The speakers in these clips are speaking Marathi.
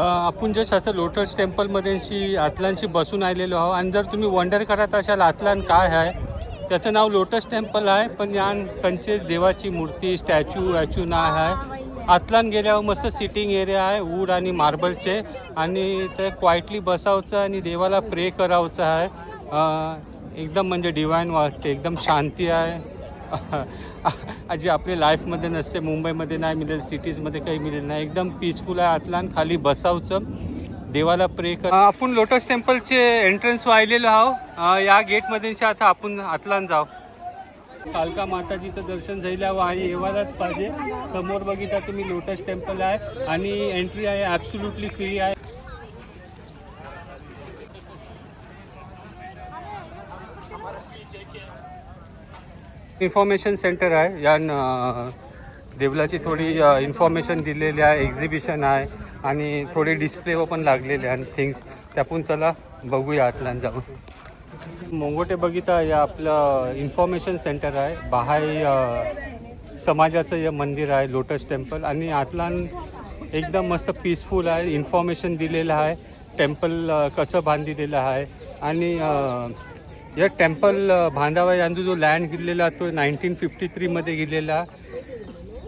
आपण जस्ट असं लोटस टेम्पलमध्ये आतलांशी बसून आलेलो आहोत आणि जर तुम्ही वंडर करत असाल आतलान काय आहे त्याचं नाव लोटस टेम्पल आहे पण यान कंचेस देवाची मूर्ती स्टॅच्यू वॅच्यू नाही आहे. आतलान गेल्यावर मस्त सिटिंग एरिया आहे वूड आणि मार्बलचे आणि ते क्वाईटली बसावचं आणि देवाला प्रे करावचं आहे. एकदम म्हणजे डिवाईन वाटते एकदम शांती आहे. जी आपल्या लाईफमध्ये नसते मुंबईमध्ये नाही मिळेल सिटीजमध्ये काही मिळेल नाही. एकदम पीसफुल आहे आतलान खाली बसावचं. देवाला प्रे कर. आपण लोटस टेम्पलचे एंट्रन्स वाहिलेलो आहो या गेटमध्ये आता आपण आतलान जाऊ. कालका माताजीचं दर्शन झाल्यावर आणि येवायलाच पाहिजे. समोर बघितला तुम्ही लोटस टेम्पल आहे आणि एंट्री आहे ॲब्सुल्युटली फ्री आहे. इन्फॉर्मेशन सेंटर आहे. या न- देवलाची थोडी इन्फॉर्मेशन दिलेली आहे एक्झिबिशन आहे आणि थोडी डिस्प्ले पण लागलेले आहे थिंग्स त्यापून चला बघूया आतला जाऊन. मोंगोटे बघिता या आपलं इन्फॉर्मेशन सेंटर आहे. बाहाय समाजाचं हे मंदिर आहे लोटस टेम्पल आणि आतलान एकदम मस्त पीसफुल आहे. इन्फॉर्मेशन दिलेलं आहे. टेम्पल कसं बांधलेलं आहे. आणि या टेम्पल बांधावा यांचा जो लँड गेलेला तो नाईन्टीन फिफ्टी थ्रीमध्ये गेलेला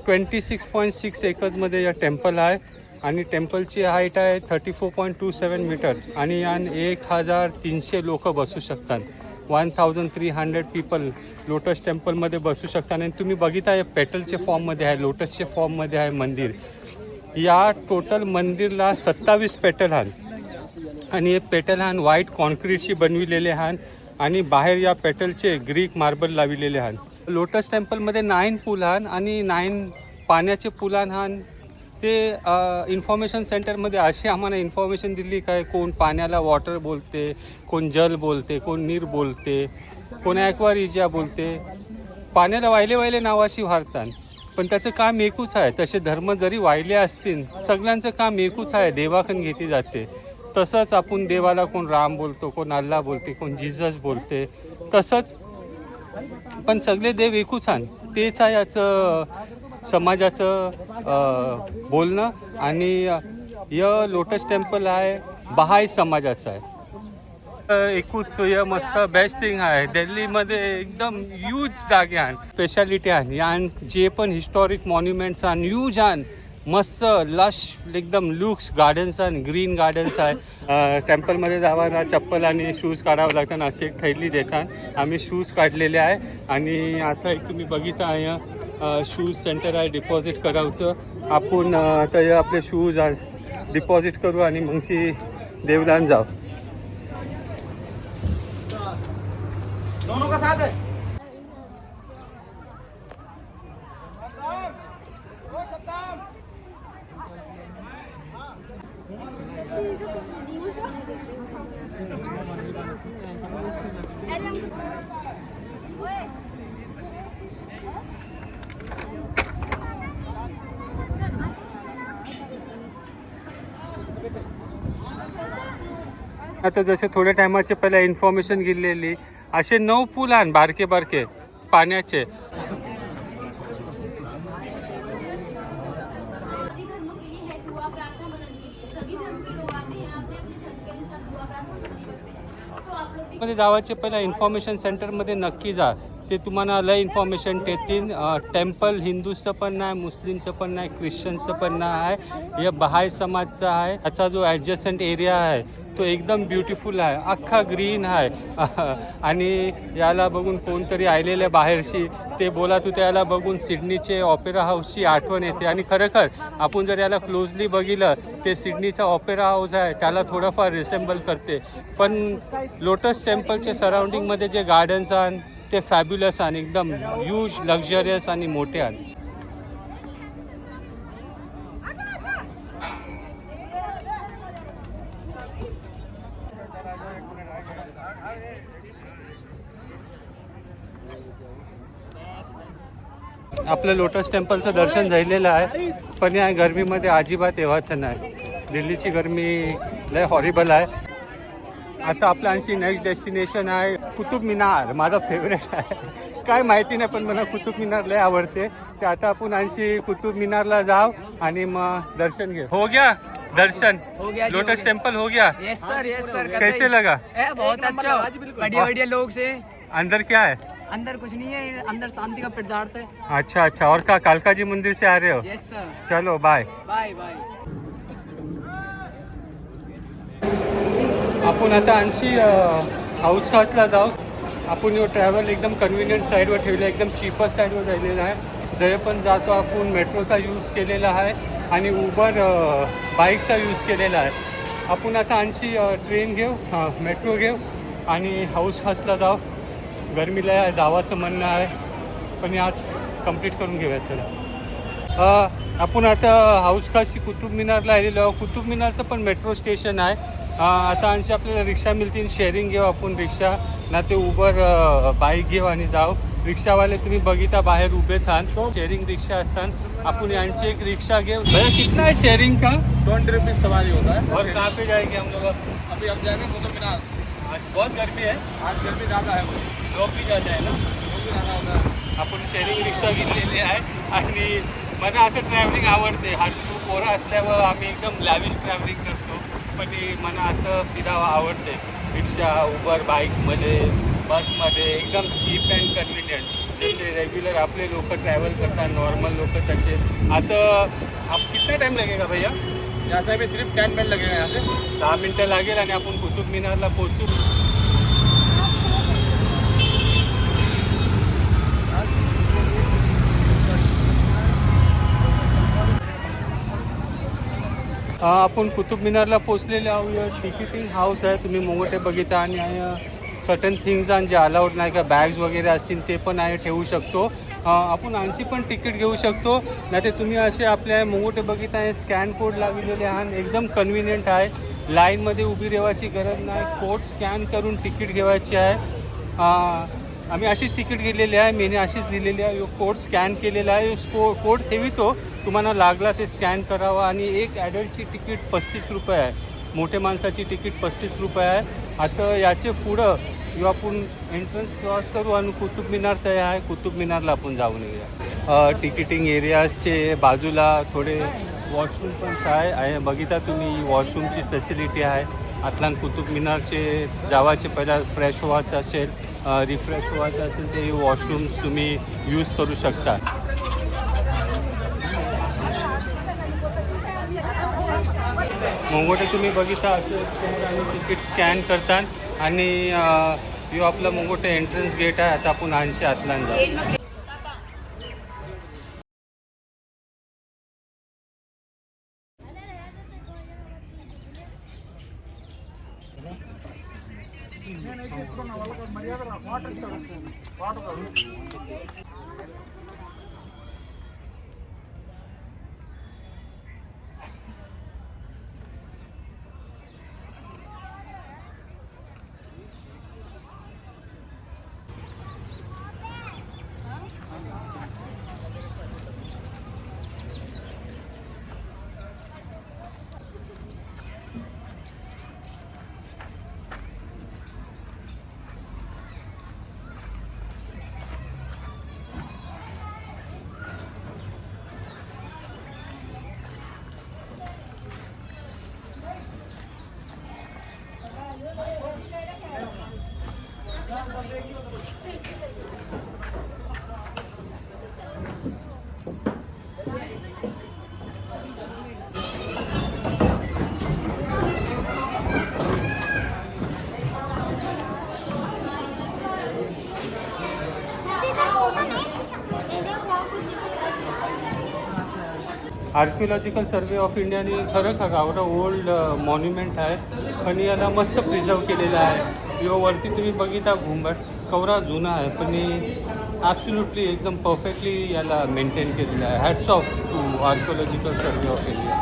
ट्वेंटी सिक्स पॉईंट सिक्स एकर्समध्ये या टेम्पल आहे आणि टेम्पलची हाईट आहे thirty four point two seven metre आणि यान एक हजार तीनशे लोक बसू शकतात. One thousand three hundred people lotus टेम्पलमध्ये बसू शकतात. आणि तुम्ही बघिता हे पेटलचे फॉर्ममध्ये आहे लोटसचे फॉर्ममध्ये आहे मंदिर. या टोटल मंदिरला सत्तावीस पेटल आहेत आणि हे पेटल हान व्हाईट कॉन्क्रीटशी बनविलेले हान. आणि बाहेर या पेटलचे ग्रीक मार्बल लाविलेले आहेत लोटस टेम्पलमध्ये नाईन पूल हान आणि नाईन पाण्याचे पुलान हान ते इन्फॉर्मेशन सेंटरमध्ये अशी आम्हाला इन्फॉर्मेशन दिली काय कोण पाण्याला वॉटर बोलते कोण जल बोलते कोण नीर बोलते कोण ॲक्वारिजिया बोलते. पाण्याला वाहिले वाहिले नावाशी वारतात पण त्याचं काम एकूच आहे. तसे धर्म जरी वाहिले असतील सगळ्यांचं काम एकूच आहे. देवाखन घेतली जाते. तसंच आपण देवाला कोण राम बोलतो कोण अल्ला बोलते कोण जिजस बोलते तसंच पण सगळे देव एकूच आण तेच आहे याचं समाजाचं बोलणं आणि य लोटस टेम्पल आहे बहाई समाजाचं आहे. एकूच य मस्त बेस्ट थिंग आहे. दिल्लीमध्ये एकदम यूज जागे आहे स्पेशालिटी आहे. आणि जे पण हिस्टॉरिक मॉन्युमेंट्स आणि यूज आहे मस्त लश एकदम लुक्स गार्डन्स आणि ग्रीन गार्डन्स आहे. टेम्पलमध्ये जाताना चप्पल आणि शूज काढावं लागतात अशी एक थैली देतात आम्ही शूज काढलेले आहे. आणि आता एक तुम्ही बघितलं आहे शूज सेंटर आहे डिपॉझिट करावचं. आपण तर आपले शूज डिपॉझिट करू आणि मगशी देवदान जाऊ. आता जसे थोड्या टायमाचे पहिले इन्फॉर्मेशन गेलेली असे नऊ पूल आण बारके बारके पाण्याचे. सभी धर्म के लोग आते हैं अपने अपने धर्म के अनुसार दुआ प्रार्थना करते. हैं तो आप लोगमध्ये जावाचे पहिला इन्फॉर्मेशन सेंटरमध्ये नक्की जा. ते तुम्हाला लय इन्फॉर्मेशन देतील. टेम्पल हिंदूचं पण नाही मुस्लिमचं पण नाही ख्रिश्चनचं पण नाही आहे. हे बहाय समाजचं आहे. याचा जो ॲडजस्टंट एरिया आहे तो एकदम ब्युटिफुल आहे. अख्खा ग्रीन आहे. आणि याला बघून कोणतरी आलेलं बाहेरशी ते बोला तू त्याला बघून सिडनीचे ऑपेरा हाऊसची आठवण येते. आणि खरोखर आपण जर याला क्लोजली बघितलं ते सिडनीचा ऑपेरा हाऊस आहे त्याला थोडंफार रिसेम्बल करते. पण लोटस टेम्पलच्या सराउंडिंगमध्ये जे गार्डन्स आहेत ते फॅब्युलस आणि एकदम ह्यूज लक्झरियस आणि मोठे आहेत. आपलं लोटस टेम्पलचं दर्शन झालेलं आहे पण या गरमीमध्ये अजिबात येवायचं नाही. दिल्लीची गरमी लय हॉरिबल आहे. आता आपलं आणखी नेक्स्ट डेस्टिनेशन आहे कुतुब मिनार माझा फेवरेट आहे. काय माहिती नाही पण मला कुतुब मिनार लय आवडते. ते आता आपण आणखी कुतुब मिनारला जाऊ आणि मग दर्शन घेऊ. हो गया दर्शन. हो गया लोटस। टेम्पल हो गया. यस सर यस सर कैसे लगा? ए, बहुत अच्छा। बढ़िया बढ़िया लोग से। अंदर क्या है? अंदर कुछ नहीं है अंदर शांति का प्रदार्थ है अच्छा अच्छा। और का कालका जी मंदिर से आ रहे हो? यस सर चलो बाय बाय बाय आपण आता आणखी हाऊस खासला जाऊ. आपण यो ट्रॅव्हल एकदम कन्व्हिनियंट साईडवर ठेवलं एकदम चीपस्ट साईडवर राहिलेला आहे. जरी पण जातो आपण मेट्रोचा यूज केलेला आहे आणि उबर बाईकचा यूज केलेला आहे. आपण आता आणखी ट्रेन घेऊ हां मेट्रो घेऊ आणि हाऊस खासला जाऊ. गरमीला जावाचं म्हणणं आहे पण आज कंप्लीट करून घेऊया चला. आपण आता हाऊस खासची कुतुब मिनारला आलेलो आहोत. कुतुब मिनारचं पण मेट्रो स्टेशन आहे. आता आणखी आपल्याला रिक्षा मिळतील. शेअरिंग घेऊ आपण रिक्षा. ना ते उबर बाईक घेऊ आणि जाऊ. रिक्षावाले तुम्ही बघिता बाहेर उभे छान. शेअरिंग रिक्षा असतात. आपण यांची एक रिक्षा घेऊ. भैया कितना है शेअरिंग का? ट्वेंटी रुपीज सवारी होता है और कहाँ पे जाएंगे हम लोग अभी हम जाएंगे कुतुब मीनार आज बहुत गर्मी है आज गर्मी ज़्यादा है मुझे लोग भी जाते हैं ना? होता है. आपण शेअरिंग रिक्षा घेतलेली आहे. आणि मला असं ट्रॅव्हलिंग आवडते. हळसू पोरं असल्यावर आम्ही एकदम लॅविश ट्रॅव्हलिंग करतो. पण हे मला असं फिरावं आवडते रिक्षा उबर बाईकमध्ये बसमध्ये एकदम चीप अँड कन्व्हिनियंट जसे रेग्युलर आपले लोक ट्रॅव्हल करतात नॉर्मल लोक तसे. आता आप कितना टाइम लगेगा भैया? अभी सिर्फ टेन मिनट लगेगा यहाँ से। दहा मिनटं लागेल आणि आपण कुतुब मिनारला पोहोचू. आपण कुतुब मिनारला पोचलेले आहोत टिकिटिंग हाऊस आहे. तुम्ही मोठे बघिता आणि सर्टन थिंग्स आणि जे अलाउड नाही का बॅग्स वगैरे असतील ते पण आहे ठेवू शकतो. आपण आणखी पण तिकीट घेऊ शकतो. नाही ते तुम्ही असे आपल्या मोगोटे बघित आहे स्कॅन कोड लागलेले आहात. एकदम कन्व्हिनियंट आहे. लाईनमध्ये उभी राहायची गरज नाही. कोड स्कॅन करून तिकीट घेवायची आहे. आम्ही अशीच तिकीट गेलेली आहे. मीने अशीच दिलेली आहे. यो कोड स्कॅन केलेला आहे. स्को कोड ठेवितो. तुम्हाला लागला ते स्कॅन करावा आणि एक ॲडल्टची तिकीट पस्तीस रुपये आहे. मोठे माणसाची तिकीट पस्तीस रुपये आहे. आता याचे पुढं किंवा आपण एंट्रन्स क्रॉस करू आणि कुतुब मिनार तयार आहे कुतुब मिनारला आपण जाऊन येऊया. टिकिटिंग एरियाजचे बाजूला थोडे वॉशरूम पण आहे. आहे बघिता तुम्ही वॉशरूमची फॅसिलिटी आहे. आतलान कुतुब मिनारचे जावाचे पहिला फ्रेश व्हायचं असेल रिफ्रेश व्हायचं असेल ते वॉशरूम्स तुम्ही यूज करू शकता. मोंगोटे तुम्ही बघिता असं स्कॅन आणि तिकीट स्कॅन करतात आणि अं, यो आपला मोंगोटे एंट्रन्स गेट आहे आता आपण आणशी आतलान आर्किओलॉजिकल सर्वे ऑफ इंडियाने खरं का गावरा ओल्ड मॉन्युमेंट आहे. पण याला मस्त प्रिझर्व केलेलं आहे. यो वरती तुम्ही बघिता घुंबट. कवरा जुना आहे पण ॲब्सुल्युटली एकदम परफेक्टली याला मेंटेन केलेलं आहे. Hats off to archaeological survey of India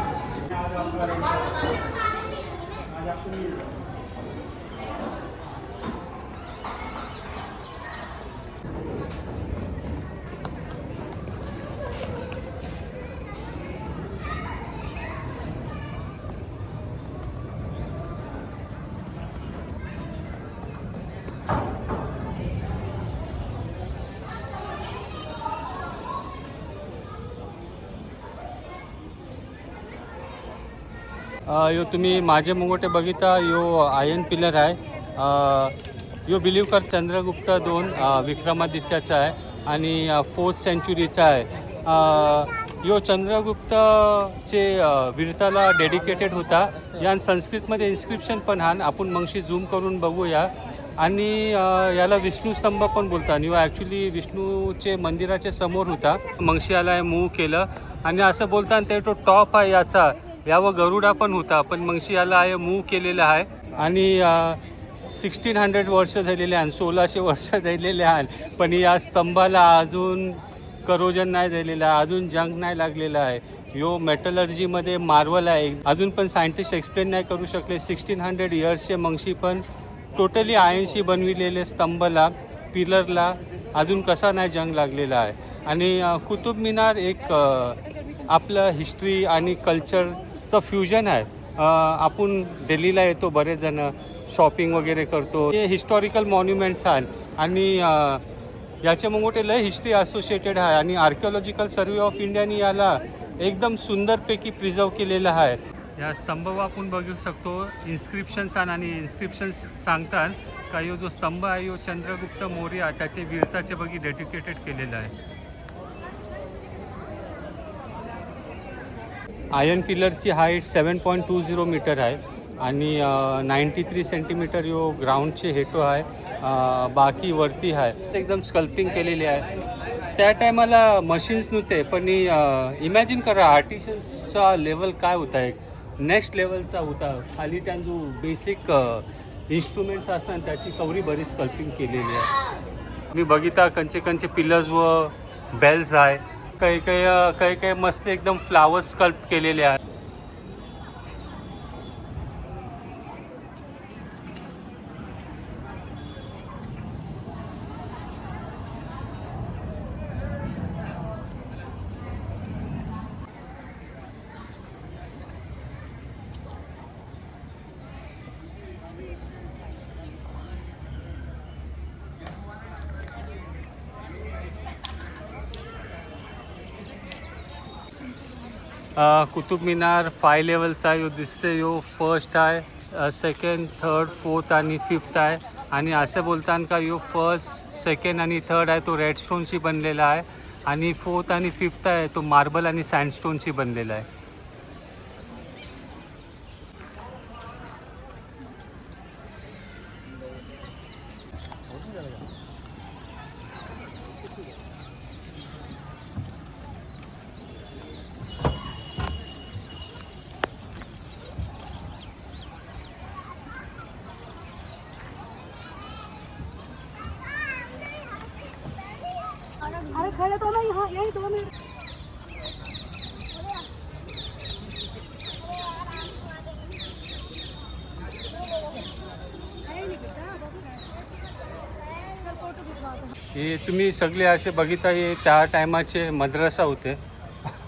यो तुम्ही माझे मुंगोटे बघिता यो आयन पिलर आहे. यो बिलीव कर चंद्रगुप्त दोन विक्रमादित्याचा आहे आणि फोर्थ सेंचुरीचा आहे. यो चंद्रगुप्तचे वीरताला डेडिकेटेड होता. या संस्कृतमध्ये इन्स्क्रिप्शन पण हा आपण मगशी झूम करून बघूया. आणि याला विष्णूस्तंभ पण बोलतात. आणि ॲक्च्युली विष्णूचे मंदिराच्या समोर होता. मगशी याला मूव केलं. आणि असं बोलताना ते तो टॉप आहे याचा. यावर गरुडा पण होता पण मंगशी याला आहे मूव केलेला आहे. आणि सिक्स्टीन हंड्रेड वर्ष झालेले आहे सोळाशे वर्ष झालेले आहे. पण या स्तंभाला अजून करोजन नाही झालेलं आहे अजून जंग नाही लागलेला आहे. यो मेटलर्जीमध्ये मार्वल आहे. अजून पण सायंटिस्ट एक्सप्लेन नाही करू शकले. सिक्स्टीन हंड्रेड इयर्सचे मंगशी पण टोटली आयनशी बनविलेले स्तंभला पिलरला अजून कसा नाही जंग लागलेला आहे. आणि कुतुब मिनार एक आपलं हिस्ट्री आणि कल्चर चं फ्युजन आहे. आपण दिल्लीला येतो बरेच जण शॉपिंग वगैरे करतो. हे हिस्टॉरिकल मॉन्युमेंट्स आहेत आणि अ, याचे मोठे लय हिस्ट्री असोसिएटेड आहे आणि आर्किओलॉजिकल सर्वे ऑफ इंडियाने याला एकदम सुंदरपैकी प्रिझर्व केलेलं आहे. या स्तंभवर आपण बघू शकतो. इन्स्क्रिप्शन्स आणि इन्स्क्रिप्शन्स सांगतात. का यो जो स्तंभ आहे यो चंद्रगुप्त मौर्य त्याचे वीरताचे बघी डेडिकेटेड केलेलं आहे. Iron पिलरची height seven point two zero metre आहे आणि नाईंटी थ्री सेंटीमीटर यो ग्राउंडचे हेटो आहे बाकी वरती आहे. एकदम स्कल्पिंग केलेली आहे. त्या टायमाला मशीन्स नव्हते पण इमॅजिन करा आर्टिशन्सचा लेवल काय होता एक? नेक्स्ट लेवलचा होता. खाली त्यांजो बेसिक इन्स्ट्रुमेंट्स असतात त्याची कवरी बरी स्कल्पिंग केलेली आहे. मी बघिता कंचे कंचे पिलर्स व बेल्स आहे. काही काही काही काही मस्त एकदम फ्लावर्स स्कल्प केलेले आहेत. कुतुब मिनार फाय लेवलचा यो दिसते यो फर्स्ट आहे. सेकंड थर्ड फोर्थ आणि फिफ्थ आहे. आणि असं बोलताना का यो फर्स्ट सेकंड आणि थर्ड आहे तो रेड स्टोनशी बनलेला आहे. आणि फोर्थ आणि फिफ्थ आहे तो मार्बल आणि सँडस्टोनशी बनलेला आहे अरे खड़े तो ना यहाँ यही दो मिनट हे तुम्ही सगळे असे बघिता हे त्या टायमाचे मद्रासा होते.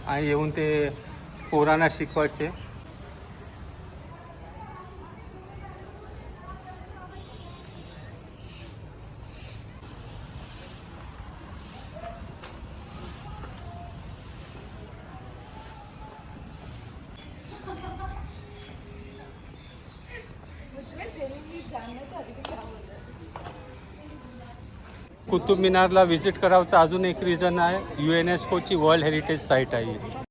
आणि येऊन ते पोरांना शिकवायचे. कुतुब मिनारला व्हिजिट करावचं अजून एक रिझन आहे. You N S Kochi world heritage site आहे.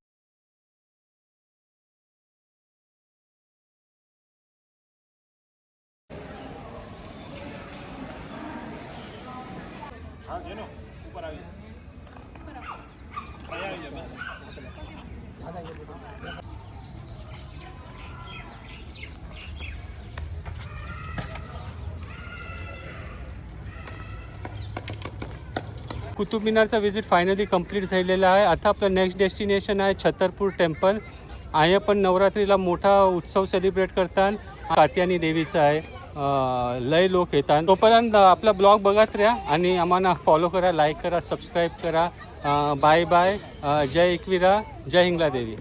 कुतुब मिनारचा व्हिजिट फायनली कंप्लीट झालेला आहे. आता आपलं नेक्स्ट डेस्टिनेशन आहे छतरपूर टेम्पल आहे पण नवरात्रीला मोठा उत्सव सेलिब्रेट करतात कात्यानी देवीचा आहे. लय लोक येतात तोपर्यंत आपला ब्लॉग बघत राहा आणि आम्हाला फॉलो करा लाईक करा सबस्क्राईब करा. बाय बाय जय एकविरा जय हिंगला देवी